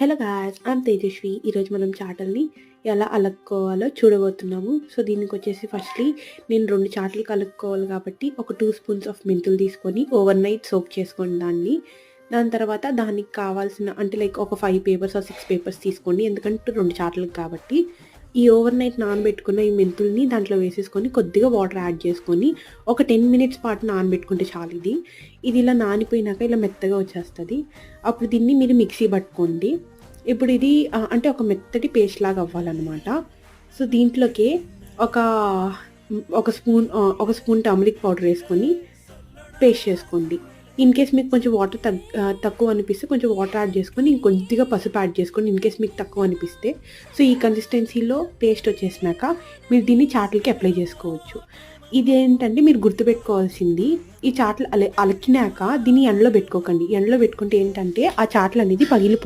Hello guys I'm Tejaswi ఈరోజు మనం చాటల్ని ఎలా అలుక్కోవాలో చూడబోతున్నాము. సో దీనికి వచ్చేసి ఫస్ట్లీ నేను రెండు చాటలు కలుపుకోవాలి కాబట్టి ఒక టూ స్పూన్స్ ఆఫ్ మెంతులు తీసుకొని ఓవర్ నైట్ సోక్ చేసుకోండి దాన్ని. దాని తర్వాత దానికి కావాల్సిన అంటే లైక్ ఒక ఫైవ్ పేపర్స్ ఆ సిక్స్ పేపర్స్ తీసుకోండి. ఎందుకంటే రెండు చాటలకు కాబట్టి. ఈ ఓవర్ నైట్ నానబెట్టుకున్న ఈ మెంతుల్ని దాంట్లో వేసేసుకొని కొద్దిగా వాటర్ యాడ్ చేసుకొని ఒక టెన్ మినిట్స్ పాటు నానబెట్టుకుంటే చాలు ఇది. ఇది ఇలా నానిపోయినాక ఇలా మెత్తగా వచ్చేస్తుంది. అప్పుడు దీన్ని మీరు మిక్సీ పట్టుకోండి. ఇప్పుడు ఇది అంటే ఒక మెత్తటి పేస్ట్ లాగా అవ్వాలన్నమాట. సో దీంట్లోకి ఒక ఒక స్పూన్ ఒక స్పూన్ టర్మరిక్ పౌడర్ వేసుకొని పేస్ట్ చేసుకోండి. ఇన్ కేస్ మీకు కొంచెం వాటర్ తగ్ తక్కువ అనిపిస్తే కొంచెం వాటర్ యాడ్ చేసుకొని ఇంకొద్దిగా పసుపు యాడ్ చేసుకొని ఇన్ కేస్ మీకు తక్కువ అనిపిస్తే. సో ఈ కన్సిస్టెన్సీలో పేస్ట్ వచ్చేసినాక మీరు దీన్ని చాట్లకి అప్లై చేసుకోవచ్చు. ఇది ఏంటంటే మీరు గుర్తుపెట్టుకోవాల్సింది ఈ చాట్లు అల అలకినాక దీన్ని ఎండలో పెట్టుకోకండి. ఎండలో పెట్టుకుంటే ఏంటంటే ఆ చాట్లు అనేది పగిలిపో